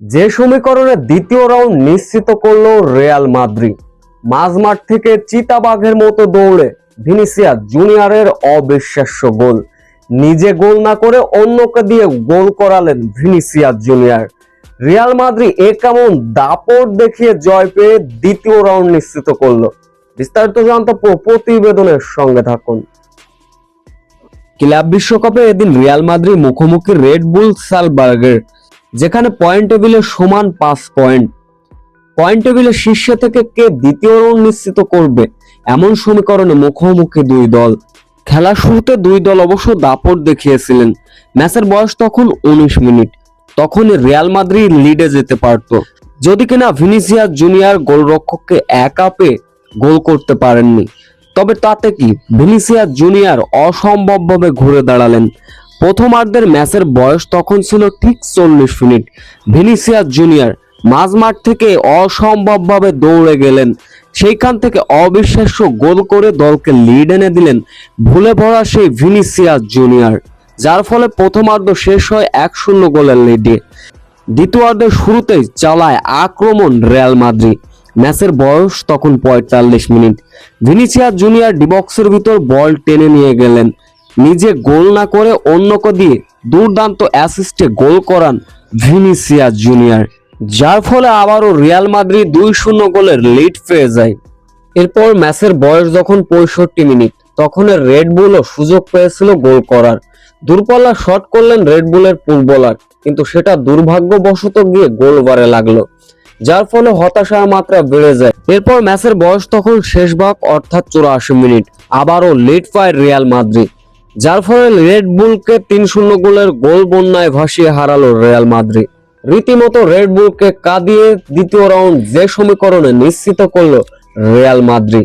যে সমীকরণে দ্বিতীয় রাউন্ড নিশ্চিত করল রিয়াল মাদ্রি মাঝমাঠ থেকে চিতাবাঘের মতো দৌড়ে ভিনিসিয়া জুনিয়রের অবিশ্বাস্য গোল। নিজে গোল না করে অন্যকে দিয়ে গোল করালেন ভিনিসিয়া জুনিয়র। রিয়াল মাদ্রি এ কেমন দাপট দেখিয়ে জয় পেয়ে দ্বিতীয় রাউন্ড নিশ্চিত করল। বিস্তারিত জানতে প্রতিবেদনের সঙ্গে থাকুন। ক্লাব বিশ্বকাপে এদিন রিয়াল মাদ্রি মুখোমুখি রেড বুল সালবার্গের যেখানে পয়েন্ট টেবিলে সমান পাঁচ পয়েন্ট পয়েন্ট টেবিলের শীর্ষে থেকে কে দ্বিতীয় রাউন্ড নিশ্চিত করবে? এমন সমীকরণে মুখোমুখি দুই দল। খেলা শুরুতে দুই দল অবশ্য দাপট দেখিয়েছিলেন। ম্যাচের বয়স তখন উনিশ মিনিট। তখনই রিয়াল মাদ্রি লিডে যেতে পারত। যদি কিনা ভিনিসিয়া জুনিয়র গোলরক্ষককে একা পেয়ে গোল করতে পারেননি। তবে তাতে কি? ভিনিসিয়া জুনিয়র অসম্ভবভাবে ঘুরে দাঁড়ালেন। প্রথমার্ধের ম্যাচের বয়স তখন ছিল ঠিক চল্লিশ মিনিট। ভিনিসিয়া জুনিয়র মাঝমাঠ থেকে অসম্ভবভাবে দৌড়ে গেলেন। সেইখান থেকে অবিশ্বাস্য গোল করে দলকে লিড এনে দিলেন ভুলে ভরা সেই ভিনিসিয়া জুনিয়র, যার ফলে প্রথমার্ধ শেষ হয় এক শূন্য গোলের লিডে দ্বিতীয়ার্ধের শুরুতেই চালায় আক্রমণ রিয়াল মাদ্রি ম্যাচের বয়স তখন পঁয়তাল্লিশ মিনিট। ভিনিসিয়া জুনিয়র ডিবক্সের ভিতর বল টেনে নিয়ে গেলেন। নিজে গোল না করে অন্যকে দিয়ে দুর্দান্ত অ্যাসিস্টে গোল করান ভিনিসিয়া জুনিয়র, যার ফলে আবারও রিয়াল মাদ্রি দুই শূন্য গোলের লিড পেয়ে যায়। এরপর ম্যাচের বয়স যখন পঁয়ষট্টি মিনিট, তখন রেড বুলও সুযোগ পেয়েছিল গোল করার। দূরপাল্লা শট করলেন রেডবুলের ফুটবলার, কিন্তু সেটা দুর্ভাগ্যবশত গিয়ে গোল বারে লাগল, যার ফলে হতাশার মাত্রা বেড়ে যায়। এরপর ম্যাচের বয়স তখন শেষ ভাগ, অর্থাৎ চুরাশি মিনিট, আবারও লিড পায় রিয়াল মাদ্রি যার ফলে রেড বুলকে তিন শূন্য গোলের গোল বন্যায় ভাসিয়ে হারালো রিয়াল মাদ্রি রীতিমতো রেড বুলকে কাঁদিয়ে দ্বিতীয় রাউন্ড যে সমীকরণে নিশ্চিত করল রিয়াল মাদ্রি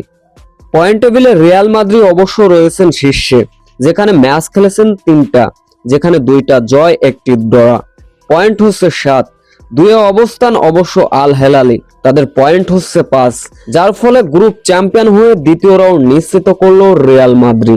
পয়েন্ট টেবিলে রিয়াল মাদ্রি অবশ্য রয়েছেন শীর্ষে, যেখানে ম্যাচ খেলেছেন তিনটা, যেখানে দুইটা জয়, একটি ড্রা পয়েন্ট হচ্ছে সাত, দুয়ে অবস্থান অবশ্য আল হেলালি তাদের পয়েন্ট হচ্ছে পাঁচ, যার ফলে গ্রুপ চ্যাম্পিয়ন হয়ে দ্বিতীয় রাউন্ড নিশ্চিত করল রিয়াল মাদ্রি